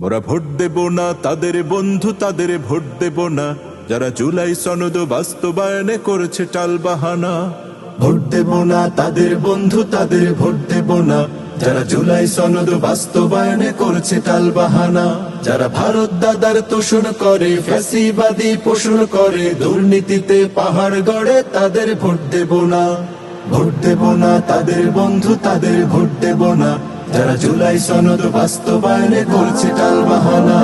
মোরা ভোট দেব না, তাদের বন্ধু তাদের ভোট দেব না। যারা জুলাই সনদ বাস্তবায়নে করেছে টাল বাহানা। ভোট দেব না, তাদের বন্ধু তাদের ভোট দেব না। যারা জুলাই সনদ বাস্তবায়নে করছে টাল বাহানা। যারা ভারত দাদার তোষণ করে, ফ্যাসিবাদী পোষণ করে, দুর্নীতিতে পাহাড় গড়ে তাদের ভোট দেব না। ভোট দেব না, তাদের বন্ধু তাদের ভোট দেব না। যারা জুলাই সনদ বাস্তবায়নে করছে টাল বাহানা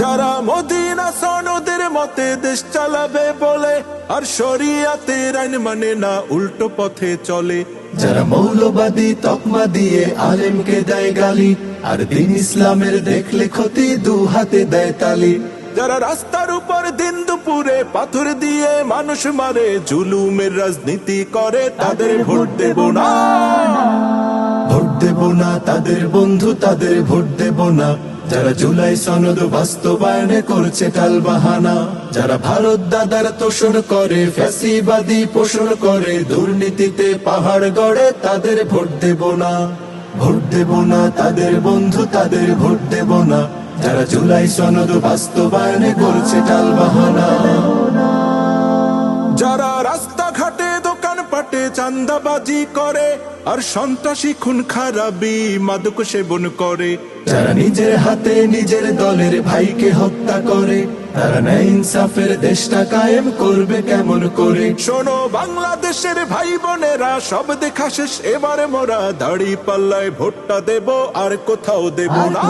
যারা মদিনা সনদের মতে দেশ চালাবে বলে আর শরিয়াতের আইন মানে না উল্টো পথে চলে। যারা মৌলবাদী তকমা দিয়ে আলেমকে দেয় গালি আর দিন ইসলামের দেখলে ক্ষতি দু হাতে দেয় তালি। যারা রাস্তার উপর দিন দুপুরে পাথর দিয়ে মানুষ মারে জুলুমের রাজনীতি করে তাদের ভোট দেব না। দেব না, তাদের বন্ধু, তাদের ভোট দেব না। যারা জুলাই সনদ বাস্তবায়নে করছে টাল বাহানা, যারা ভারত দাদার তোষণ করে, ফ্যাসিবাদী পোষণ করে, দুর্নীতিতে পাহাড় গড়ে তাদের ভোট দেব না। ভোট দেব না, তাদের বন্ধু, তাদের ভোট দেব না। যারা জুলাই সনদ বাস্তবায়নে করছে টাল বাহানা। চান্দাবাজি করে আর সন্ত্রাসী খুন খারাপি মাদক সেবন করে। যারা নিজের হাতে নিজের দলের ভাইকে হত্যা করে তারা ন্যায় ইনসাফের দেশটা কায়েম করবে কেমন করে? শোনো বাংলাদেশের ভাই বোনেরা সব দেখা শেষ এবারে মোরা দাড়ি পাল্লায় ভোটটা দেব আর কোথাও দেব না।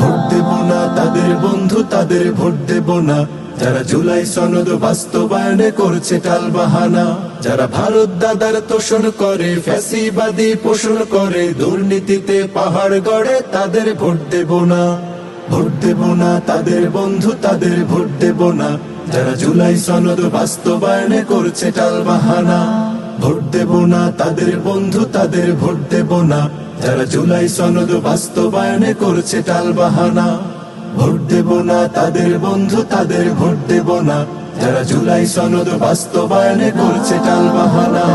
ভোট দেব না তাদের বন্ধু তাদের ভোট দেব না। যারা জুলাই সনদ বাস্তবায়নে করছে টাল বাহানা যারা ভারত দাদার তোষণ করে ফ্যাসিবাদী পোষণ করে দুর্নীতিতে পাহাড় গড়ে তাদের ভোট দেব না। ভোট দেব না, তাদের বন্ধু তাদের ভোট দেব না। যারা জুলাই সনদ বাস্তবায়নে করছে টাল বাহানা, ভোট দেব না, তাদের বন্ধু তাদের ভোট দেব না। যারা জুলাই সনদ বাস্তবায়নে করছে টাল বাহানা, ভোট দেব না, তাদের বন্ধু তাদের ভোট দেব না। যারা জুলাই সনদ বাস্তবায়নে করছে টাল বাহানা।